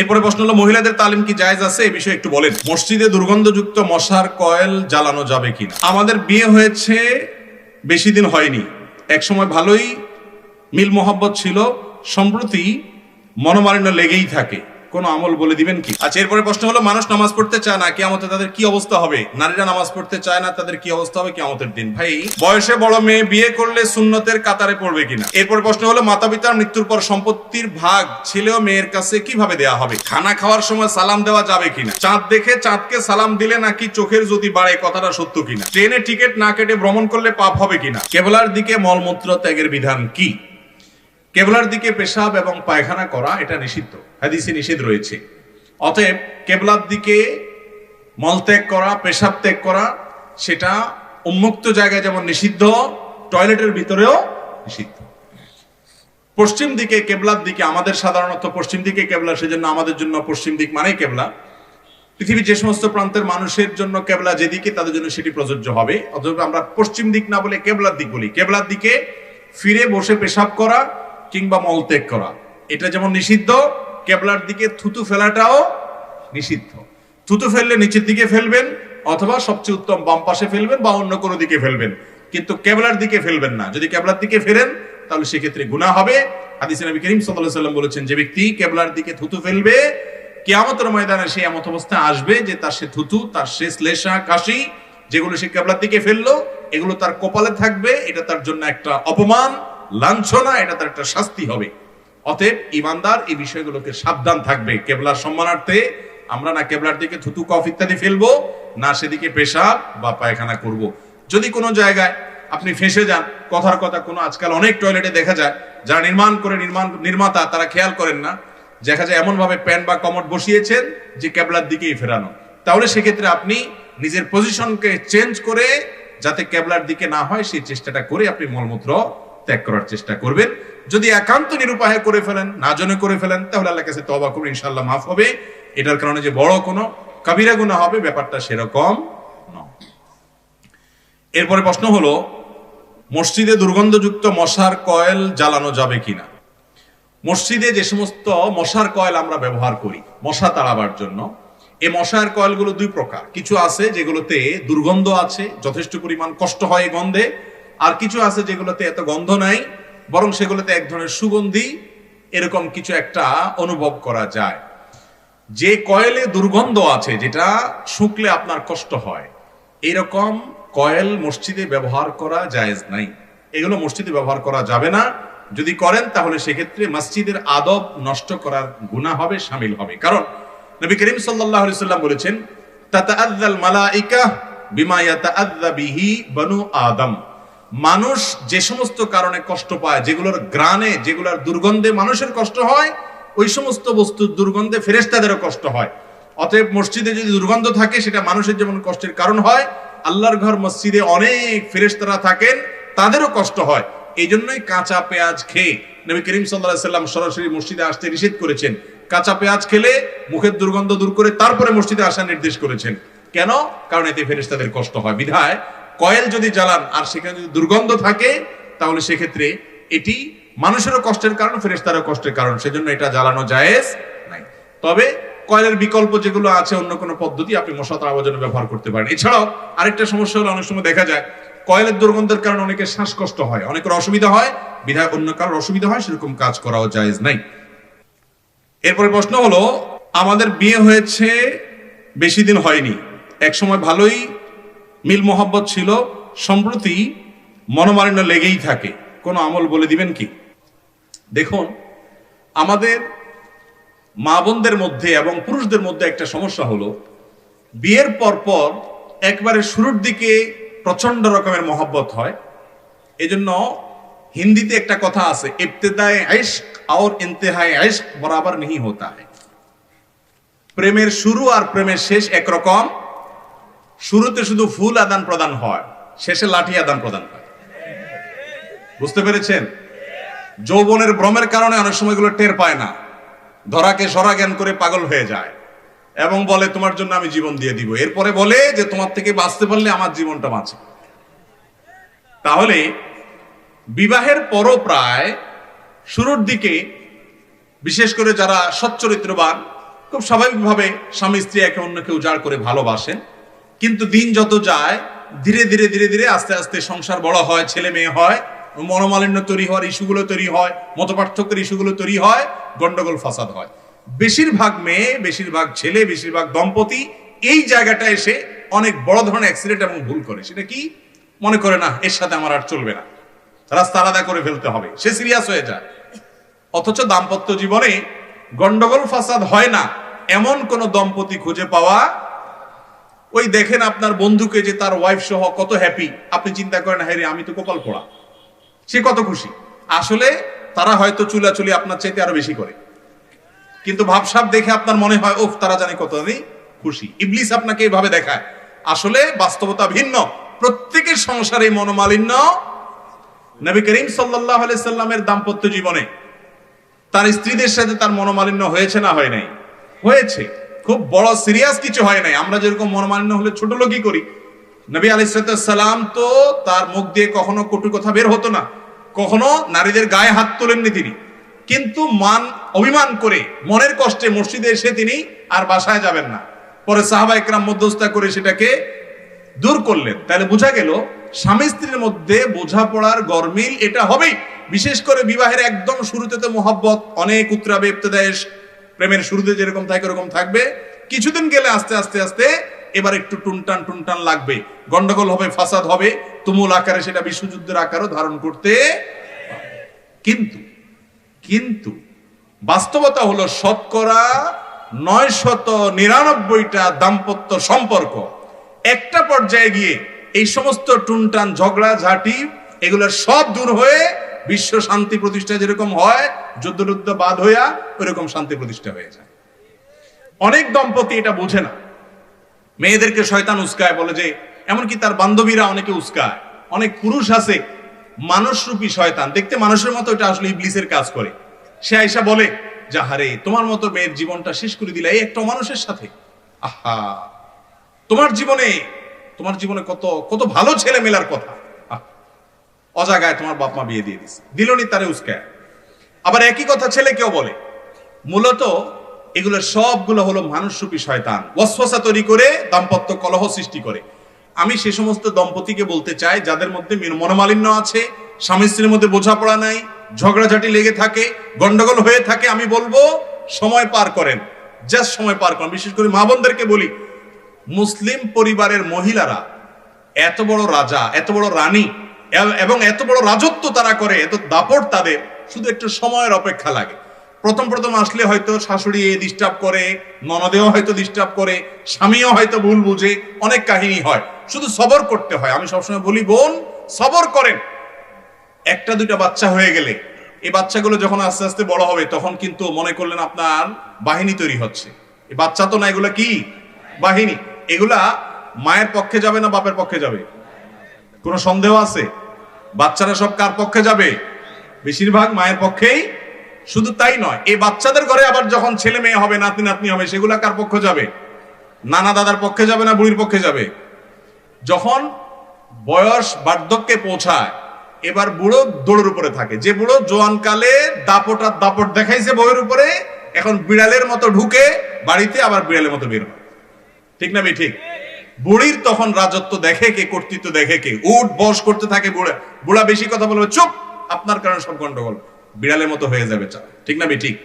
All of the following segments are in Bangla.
এরপরে প্রশ্ন হলো, মহিলাদের তালিম কি জায়জ আছে? এ বিষয়ে একটু বলেন। মসজিদে দুর্গন্ধযুক্ত মশার কয়েল জ্বালানো যাবে কিনা? আমাদের বিয়ে হয়েছে, বেশি দিন হয়নি। এক সময় ভালোই মিল মোহব্বত ছিল, সম্প্রতি মনোমালিন্য লেগেই থাকে। কোন আমল বলে দিবেন কি? আচ্ছা এরপরে প্রশ্ন হলো, মানুষ নামাজ পড়তে চায় না, কিয়ামতে তাদের কি অবস্থা হবে? নারীরা নামাজ পড়তে চায় না, তাদের কি অবস্থা হবে কিয়ামতের দিন? ভাই, বয়সে বড় মেয়ে বিয়ে করলে সুন্নতের কাতারে পড়বে কিনা? এরপর প্রশ্ন হলো মাতা পিতার মৃত্যুর পর সম্পত্তির ভাগ ছেলে ও মেয়ের কাছে কীভাবে দেয়া হবে? খানা খাওয়ার সময় সালাম দেওয়া যাবে কিনা? চাঁদ দেখে চাঁদকে সালাম দিলে নাকি চোখের যদি বাড়ে, কথাটা সত্য কিনা? ট্রেনে টিকিট না কেটে ভ্রমণ করলে পাপ হবে কিনা? কেবলার দিকে মলমূত্র ত্যাগের বিধান কি? কেবলার দিকে পেশাব এবং পায়খানা করা এটা নিষিদ্ধ। হাদিসে নিষেধ রয়েছে। অতএব কেবলার দিকে মলত্যাগ করা, পেশাব ত্যাগ করা, সেটা উন্মুক্ত জায়গায় যেমন নিষিদ্ধ, টয়লেটের ভিতরেও নিষিদ্ধ। পশ্চিম দিকে কেবলার দিকে আমাদের সাধারণত পশ্চিম দিকে কেবলা, সেজন্য আমাদের জন্য পশ্চিম দিক মানেই কেবলা। পৃথিবীর যে সমস্ত প্রান্তের মানুষের জন্য কেবলা যেদিকে, তাদের জন্য সেটি প্রযোজ্য হবে। অথবা আমরা পশ্চিম দিক না বলে কেবলার দিক বলি। কেবলার দিকে ফিরে বসে পেশাব করা কিংবা মলত্যাগ করা। এটা যেমন নিষিদ্ধ, কেবলার দিকে থুতু ফেলাটাও নিষিদ্ধ। থুতু ফেললে নিচের দিকে ফেলবেন, অথবা সবচেয়ে উত্তম বাম পাশে ফেলবেন বা অন্য কোনো দিকে ফেলবেন। কিন্তু কেবলার দিকে ফেলবেন না। যদি কেবলার দিকে ফেরেন তাহলে সেক্ষেত্রে গুণা হবে। হাদিসে নবী করিম সাল্লাম বলেছেন, যে ব্যক্তি কেবলার দিকে থুতু ফেলবে, কিয়ামতের ময়দানে সে এমত অবস্থায় আসবে যে তার সে থুতু, তার সে শ্লেষা, কাশি, যেগুলো সে কেবলার দিকে ফেলল, এগুলো তার কপালে থাকবে। এটা তার জন্য একটা অপমান। লাঞ্ছনা, এটা তার একটা শাস্তি হবে। অতএব ইমানদার এই বিষয়গুলোকে সাবধান থাকবে। কেবলার সম্মানার্থে আমরা না কেবলার দিকে থুতু কফ ইত্যাদি ফেলব, না সেদিকে পেশাব বা পায়খানা করব। যদি কোনো জায়গায় আপনি ফেসে যান, কথার কথা কোনো আজকাল অনেক টয়লেটে দেখা যায়, যারা নির্মাণ করে নির্মাণ, নির্মাতা, তারা খেয়াল করেন না, দেখা যায় এমন ভাবে প্যান বা কমট বসিয়েছেন যে কেবলার দিকেই ফেরানো। তাহলে সেক্ষেত্রে আপনি নিজের পজিশনকে চেঞ্জ করে, যাতে কেবলার দিকে না হয়, সেই চেষ্টাটা করে আপনি মলমূত্র ত্যাগ করার চেষ্টা করবেন। যদি একান্ত নিরুপায় করে ফেলেন, না জনে করে ফেলেন, তাহলে আল্লাহ কাছে তবা করুন ইনশাল্লাহ মাফ হবে। এটার কারণে যে বড় কোনো কাবিরা গুণা হবে, ব্যাপারটা সেরকম এরপরে প্রশ্ন হলো, মসজিদে দুর্গন্ধযুক্ত মশার কয়েল জ্বালানো যাবে কিনা? মসজিদে যে সমস্ত মশার কয়েল আমরা ব্যবহার করি, মশা তাড়াবার জন্য এই মশার কয়েলগুলো দুই প্রকার। কিছু আছে যেগুলোতে দুর্গন্ধ আছে, যথেষ্ট পরিমাণ কষ্ট হয় গন্ধে আর কিছু আছে যেগুলোতে এত গন্ধ নাই, বরং সেগুলোতে এক ধরনের সুগন্ধি, এরকম কিছু একটা অনুভব করা যায়। যে কয়েলে দুর্গন্ধ আছে, যেটা শুকলে আপনার কষ্ট হয়, এরকম কয়েল মসজিদে ব্যবহার করা জায়েজ নাই। এগুলো মসজিদে ব্যবহার করা যাবে না। যদি করেন, তাহলে সেক্ষেত্রে মসজিদের আদব নষ্ট করার গুণা হবে, সামিল হবে। কারণ নবী করিম আলাইহি সাল্লাম বলেছেন, তাতাআযাল মালাইকা বিমা ইয়াতাআযা বিহি বনু আদম। মানুষ যে সমস্ত কারণে কষ্ট পায়, যেগুলোর গ্রানে যেগুলোর দুর্গন্ধে মানুষের কষ্ট হয়, ওই সমস্ত বস্তুর দুর্গন্ধে ফেরেশতাদেরও কষ্ট হয়। অতএব মসজিদে যদি দুর্গন্ধ থাকে, সেটা মানুষের যেমন কষ্টের কারণ হয়, আল্লাহর ঘর মসজিদে অনেক ফেরেশতারা থাকেন, তাদেরও কষ্ট হয়। এই জন্যই কাঁচা পেঁয়াজ খেয়ে নবী করিম সাল্লাহ সাল্লাম সরাসরি মসজিদে আসতে নিষেধ করেছেন। কাঁচা পেঁয়াজ খেলে মুখের দুর্গন্ধ দূর করে তারপরে মসজিদে আসার নির্দেশ করেছেন। কেন? কারণ এতে ফেরেশতাদের কষ্ট হয়। বিধায় কয়েল যদি জ্বালান আর সেখানে যদি দুর্গন্ধ থাকে, তাহলে সেক্ষেত্রে এটি মানুষেরও কষ্টের কারণ, ফেরেশতারও কষ্টের কারণ। সেজন্য এটা জ্বালানো জায়েজ নাই। তবে কয়েলের বিকল্প যেগুলো আছে, অন্য কোনো পদ্ধতি আপনি মশা তাড়াবার জন্য ব্যবহার করতে পারেন। এছাড়াও আরেকটা সমস্যা হলো, অনেক সময় দেখা যায়, কয়েলের দুর্গন্ধের কারণে অনেকের শ্বাসকষ্ট হয়, অনেকের অসুবিধা হয়, বিধায় অন্য কারোর অসুবিধা হয়, সেরকম কাজ করাও জায়েজ নাই। এরপরে প্রশ্ন হলো, আমাদের বিয়ে হয়েছে, বেশি দিন হয়নি। এক সময় ভালোই মিল মোহব্বত ছিল, সম্প্রতি মনোমালিন্য লেগেই থাকে। কোনো আমল বলে দিবেন কি? দেখুন, আমাদের মা বোনদের মধ্যে এবং পুরুষদের মধ্যে একটা সমস্যা হলো, বিয়ের পরপর একবারে শুরুর দিকে প্রচণ্ড রকমের মহব্বত হয়। এজন্য হিন্দিতে একটা কথা আছে, ইবতেদায় আইস্ক আওর ইন্তেহায় আইস্ক বরাবর নেই হতা প্রেমের শুরু আর প্রেমের শেষ একরকম। শুরুতে শুধু ফুল আদান প্রদান হয়, শেষে লাঠি আদান প্রদান হয়। বুঝতে পেরেছেন? যৌবনের ভ্রমের কারণে অনেক সময় এগুলো টের পায় না। ধরাকে সরা জ্ঞান করে পাগল হয়ে যায় এবং বলে, তোমার জন্য আমি জীবন দিয়ে দিব। এরপরে বলে যে, তোমার থেকে বাঁচতে পারলে আমার জীবনটা বাঁচে। তাহলে বিবাহের পরও প্রায় শুরুর দিকে, বিশেষ করে যারা সচ্চরিত্রবান, খুব স্বাভাবিকভাবে স্বামী স্ত্রী একে অন্যকে উজাড় করে ভালোবাসেন। কিন্তু দিন যত যায়, ধীরে ধীরে ধীরে ধীরে আস্তে আস্তে সংসার বড় হয়, ছেলে মেয়ে হয়, মনোমালিন্য তৈরি হওয়ার ইস্যুগুলো তৈরি হয় মত পার্থক্যের ইস্যুগুলো তৈরি হয়, গন্ডগোল, ফাসাদ হয়। বেশিরভাগ মেয়ে, বেশিরভাগ ছেলে, বেশিরভাগ দম্পতি এই জায়গাটা এসে অনেক বড় ধরনের অ্যাক্সিডেন্ট এবং ভুল করে। সেটা কি? মনে করে না, এর সাথে আমার আর চলবে না। রাস্তা আলাদা করে ফেলতে হবে। সে সিরিয়াস হয়ে যায়। অথচ দাম্পত্য জীবনে গন্ডগোল, ফাসাদ হয় না। এমন কোন দম্পতি খুঁজে পাওয়া ওই দেখেন আপনার বন্ধুকে যে তার ওয়াইফ সহ কত হ্যাপি আপনি চিন্তা করেন হ্যাঁ রে, আমি তো কপাল পড়া। সে কত খুশি। আসলে তারা হয়তো চুলাচুলি আপনার চাইতে আরও বেশি করে। কিন্তু ভাবসাব দেখে আপনার মনে হয় ওফ তারা জানে কত আমি খুশি। ইবলিস আপনাকে এইভাবে দেখায়। আসলে বাস্তবতা ভিন্ন। প্রত্যেকের সংসারে মনোমালিন্য। নবী করিম সাল্লাহ সাল্লামের দাম্পত্য জীবনে তার স্ত্রীদের সাথে তার মনোমালিন্য হয়েছে না হয় নাই? হয়েছে। খুব বড় সিরিয়াস কিছু হয় নাই। আমরা যেরকম মনোমালিন্য হলে ছোট লোকই করি। নবী আলি আলাইসালাম তো তার মুখ দিয়ে কখনো কটু কথা বের হতো না। কখনো নারীদের গায়ে হাত তোলেননি তিনি। কিন্তু মান, অভিমান করে, মনের কষ্টে মসজিদে এসে তিনি আর বাসায় যাবেন না। পরে সাহাবা একরাম মধ্যস্থা করে সেটাকে দূর করলেন। তাহলে বোঝা গেল, স্বামী স্ত্রীর মধ্যে বোঝাপড়ার গরমিল এটা হবেই। বিশেষ করে বিবাহের একদম শুরুতে তো মোহব্বত, অনেক উত্তরাবে ইবতেদায়েশ প্রেমের শুরুতে যেরকম থাকে, ওরকম থাকবে। কিছুদিন গেলে আস্তে আস্তে আস্তে এবার একটু টুনটান টুনটান লাগবে। গন্ডগোল হবে, ফাসাদ হবে, তুমুল আকারে সেটা বিশ্বযুদ্ধের আকারও ধারণ করতে কিন্তু কিন্তু বাস্তবতা হলো শতকরা নয় শত নিরানব্বইটা দাম্পত্য সম্পর্ক। একটা পর্যায়ে গিয়ে এই সমস্ত টুনটান, ঝগড়া, ঝাঁটি, এগুলো সব দূর হয়ে বিশ্ব শান্তি প্রতিষ্ঠা যেরকম হয় যুদ্ধ টুদ্ধ বাদ হইয়া ওইরকম শান্তি প্রতিষ্ঠা হয়ে যায়। অনেক দম্পতি এটা বোঝে না। মেয়েদেরকে শয়তান উস্কায়, বলে যে, এমনকি তার বান্ধবীরা অনেকে উস্কায়। অনেক পুরুষ আছে, মানুষরূপী শয়তান। দেখতে মানুষের মতো এটা আসলে ইবলিসের কাজ করে। সে আইসা বলে যাহারে তোমার মতো মেয়ের জীবনটা শেষ করে দিলে এই একটা মানুষের সাথে। আহা! তোমার জীবনে তোমার জীবনে কত কত ভালো ছেলে মেলার কথা। অজাগায় তোমার বাপ মা বিয়ে দিয়ে দিছে দিলনি তারে উস্কায়। আবার একই কথা ছেলে কেউ বলে, মূলত এগুলো সবগুলো হলো মানুষরূপী শয়তান। ওয়াসওয়াসা তৈরি করে, দাম্পত্য কলহ সৃষ্টি করে। আমি সে সমস্ত দম্পতিকে বলতে চাই, যাদের মধ্যে মিন- মনোমালিন্য আছে, স্বামী স্ত্রীর মধ্যে বোঝাপড়া নাই, ঝগড়াঝাটি লেগে থাকে, গন্ডগোল হয়ে থাকে, আমি বলব, সময় পার করেন। জাস্ট সময় পার করেন। বিশেষ করে মা বোনদেরকে বলি, মুসলিম পরিবারের মহিলারা, এত বড় রাজা, এত বড় রানী এবং এত বড় রাজত্ব তারা করে, এত দাপট তাদের, শুধু একটু সময়ের অপেক্ষা লাগে। প্রথম প্রথম আসলে হয়তো শাশুড়ি ডিস্টার্ব করে, ননদেও হয়তো ডিস্টার্ব করে, স্বামীও হয়তো ভুল বুঝে, অনেক কাহিনী হয়। শুধু সবর করতে হয়। আমি সবসময় বলি, বোন, সবর করেন। একটা দুইটা বাচ্চা হয়ে গেলে, এই বাচ্চাগুলো যখন আস্তে আস্তে বড় হবে, তখন কিন্তু মনে করলেন আপনার বাহিনী তৈরি হচ্ছে। এই বাচ্চা তো না, এগুলা কি? বাহিনী। এগুলা মায়ের পক্ষে যাবে না বাপের পক্ষে যাবে? কোনো সন্দেহ আছে? বাচ্চারা সব কার পক্ষে যাবে? বেশিরভাগ মায়ের পক্ষেই শুধু তাই নয়, এই বাচ্চাদের ঘরে আবার যখন ছেলে মেয়ে হবে, নাতি নাতনি হবে, সেগুলা কার পক্ষে যাবে? নানা দাদার পক্ষে যাবে না বুড়ির পক্ষে যাবে? যখন বয়স বার্ধক্যে পৌঁছায়, এবার বুড়ো দৌড়ের উপরে থাকে। যে বুড়ো জোয়ানকালে দাপট আর দাপট দেখাইছে বইয়ের উপরে, এখন বিড়ালের মতো ঢুকে বাড়িতে আবার বিড়ালের মতো বের হয়। ঠিক না বে ঠিক? বুড়ির তখন রাজত্ব দেখে কে, কর্তৃত্ব দেখে কে? উঠ বস করতে থাকে বুড়া। বুড়া বেশি কথা বলবে, চুপ! আপনার কারণে সব গন্ডগোল। বিড়ালের মতো হয়ে যাবে চা। ঠিক না বে ঠিক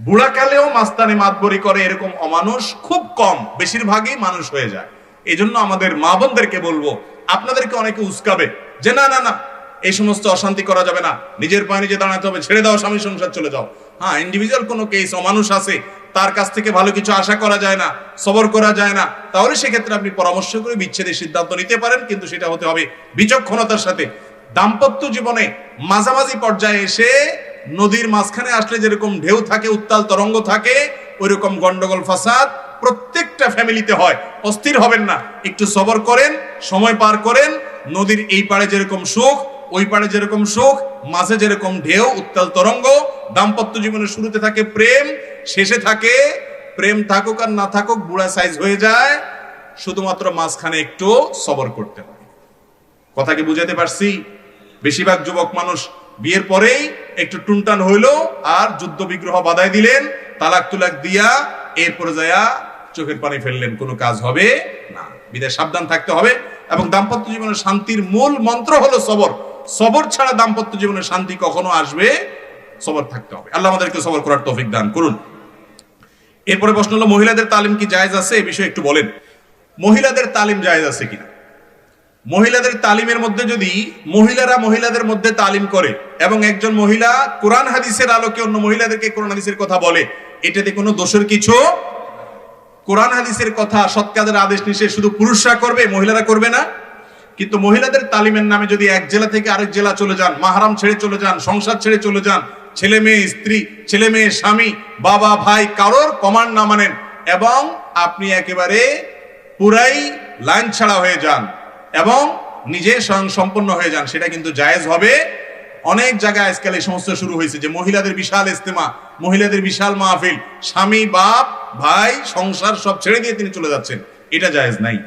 বুড়াকালেও মাস্তানি মাতবরি করে এরকম অমানুষ খুব কম। বেশিরভাগই মানুষ হয়ে যায়। এই জন্য আমাদের মা বোনদেরকে বলব, আপনাদেরকে অনেকে উস্কাবে যে, না না না, এই সমস্ত অশান্তি করা যাবে না। নিজের পায়ে নিজে দাঁড়াতে হবে, ছেড়ে দাও স্বামী সংসার চলে যাও। হ্যাঁ ইন্ডিভিজুয়াল কোনো কেস অমানুষ আছে, তার কাছ থেকে ভালো কিছু আশা করা যায় না, সবর করা যায় না, তাহলে সেক্ষেত্রে আপনি পরামর্শ করে বিচ্ছেদের সিদ্ধান্ত নিতে পারেন, কিন্তু সেটা হতে হবে বিচক্ষণতার সাথে। দাম্পত্য জীবনে মাঝামাঝি পর্যায়ে এসে নদীর মাঝখানে আসলে যেরকম ঢেউ থাকে, উত্তাল তরঙ্গ থাকে, ওইরকম গন্ডগোল, ফাসাদ প্রত্যেকটা ফ্যামিলিতে হয়। অস্থির হবেন না, একটু সবর করেন, সময় পার করেন, নদীর এই পাড়ে যেরকম সুখ, ওই পাড়ে যেরকম সুখ, মাঝে যেরকম ঢেউ, উত্তাল তরঙ্গ দাম্পত্য জীবনের শুরুতে থাকে প্রেম, শেষে থাকে প্রেম থাকুক আর না থাকুক, বুড়া সাইজ হয়ে যায়, শুধুমাত্র মাঝখানে একটু সবর করতে হয় কথা কি বুঝাতে পারছি? বেশিরভাগ যুবক মানুষ বিয়ের পরেই একটু টুনটান হইল আর যুদ্ধ বিগ্রহ বাধাই দিলেন, তালাক তুলাক দিয়া এরপরে যায়া চোখের পানি ফেললেন, কোনো কাজ হবে না। বিদায় সাবধান থাকতে হবে এবং দাম্পত্য জীবনের শান্তির মূল মন্ত্র হলো সবর। সবর ছাড়া দাম্পত্য জীবনের শান্তি কখনো আসবে সবর থাকতে হবে। আল্লাহ আমাদেরকে সবর করার তৌফিক দান করুন। এরপরে প্রশ্ন হলো, মহিলাদের তালিম কি জায়েজ আছে? এই বিষয়ে একটু বলেন। মহিলাদের তালিম জায়েজ আছে কিনা? মহিলাদের তালিমের মধ্যে যদি মহিলারা মহিলাদের মধ্যে তালিম করে এবং একজন মহিলা কোরআন হাদিসের আলোকে অন্য মহিলাদেরকে কোরআন হাদিসের কথা বলে, এটাতে কোনো দোষের কিছু? কোরআন হাদিসের কথা সৎ কাজের আদেশ নিষেধ শুধু পুরুষরা করবে, মহিলারা করবে না। কিন্তু মহিলাদের তালিমের নামে যদি এক জেলা থেকে আরেক জেলা চলে যান, মাহারাম ছেড়ে চলে যান, সংসার ছেড়ে চলে যান ছেলে মেয়ে, স্ত্রী, ছেলে মেয়ে, স্বামী, বাবা, ভাই, কারোর কমান্ড না মানেন এবং আপনি একেবারে পুরাই লাইন ছাড়া হয়ে যান এবং নিজে স্বয়ং সম্পন্ন হয়ে যান। সেটা কিন্তু জায়েজ হবে। অনেক জায়গায় আজকাল এই সমস্যা শুরু হয়েছে যে মহিলাদের বিশাল ইস্তেমা, মহিলাদের বিশাল মাহফিল, স্বামী, বাপ, ভাই, সংসার সব ছেড়ে দিয়ে তিনি চলে যাচ্ছেন। এটা জায়েজ নাই।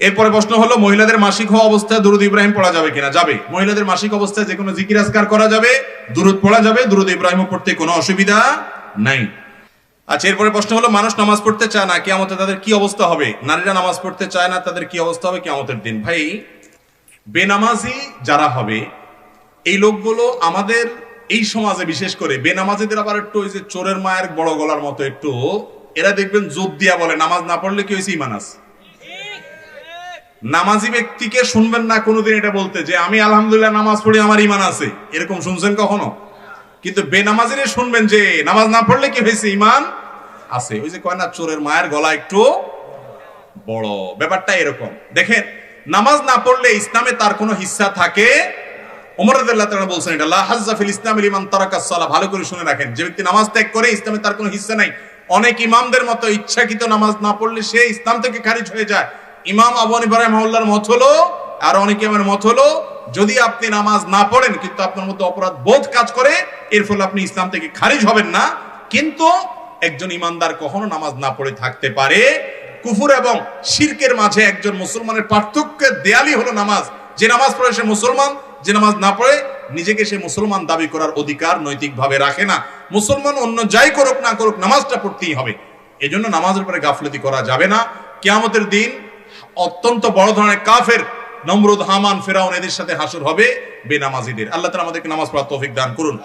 এরপরে প্রশ্ন হলো, মহিলাদের মাসিক হওয়া অবস্থায় দুরুদ ইব্রাহিম পড়া যাবে কিনা? যাবে। মহিলাদের মাসিক অবস্থায় যে কোনো জিকির আজকার করা যাবে, দুরুদ পড়া যাবে, দুরুদ ইব্রাহিম পড়তে কোনো অসুবিধা নাই। আচ্ছা এরপরে প্রশ্ন হলো, মানুষ নামাজ পড়তে চায় না, কিয়ামতে তাদের কি অবস্থা হবে? নারীরা নামাজ পড়তে চায় না, তাদের কি অবস্থা হবে কিয়ামতের দিন? ভাই, বেনামাজি যারা হবে, এই লোকগুলো আমাদের এই সমাজে বিশেষ করে বেনামাজিদের আবার একটু ওই যে চোরের মায়ের বড় গলার মতো একটু, এরা দেখবেন জোর দিয়া বলে, নামাজ না পড়লে কি হয়েছে? ইমান আছে। নামাজি ব্যক্তিকে শুনবেন না কোনোদিন এটা বলতে, যে আমি আলহামদুলিল্লাহ নামাজ পড়ি, আমার ইমান আছে। এরকম শুনছেন কখনো? কিন্তু বেনামাজিরে শুনবেন যে নামাজ না পড়লে কি হয়েছে? ইমান আছে। ওই যে কয় না, চোরের মায়ের গলা একটু বড়। ব্যাপারটা এরকম। দেখেন, নামাজ না পড়লে ইসলামে তার কোনো হিস্সা থাকে? ওমর রাদিয়াল্লাহু তাআলা বলছেন এটা, লা হাজ্জা ফিল ইসলাম লিমান তারাকা সালাহ। ভালো করে শুনে রাখেন। যে ব্যক্তি নামাজ ত্যাগ করে, ইসলামে তার কোনো হিস্সা নাই। অনেক ইমামদের মতো ইচ্ছাকৃত নামাজ না পড়লে সে ইসলাম থেকে খারিজ হয়ে যায়। ইমাম আবু হানিফা রাহিমাহুল্লাহর মত হলো, আর অনেকে আমার মত হলো, যদি আপনি নামাজ না পড়েন, কিন্তু আপনার মধ্যে অপরাধ বোধ কাজ করে, এর ফলে আপনি ইসলাম থেকে খারিজ হবেন না। কিন্তু একজন ইমানদার কখনো নামাজ না পড়ে থাকতে পারে। কুফুর এবং শিরকের মাঝে একজন মুসলমানের পার্থক্যের দেয়ালি হলো নামাজ। যে নামাজ পড়ে সে মুসলমান, যে নামাজ না পড়ে নিজেকে সে মুসলমান দাবি করার অধিকার নৈতিকভাবে রাখে না। মুসলমান অন্য যাই করুক না করুক, নামাজটা পড়তেই হবে। এজন্য নামাজের উপরে গাফলতি করা যাবে না। কেয়ামতের দিন অত্যন্ত বড় ধরনের কাফের নমরুদ হামান ফেরাউন এদের সাথে হাসুর হবে বেনামাজিদের। আল্লাহ তালা আমাদেরকে নামাজ পড়া তৌফিক দান করুন।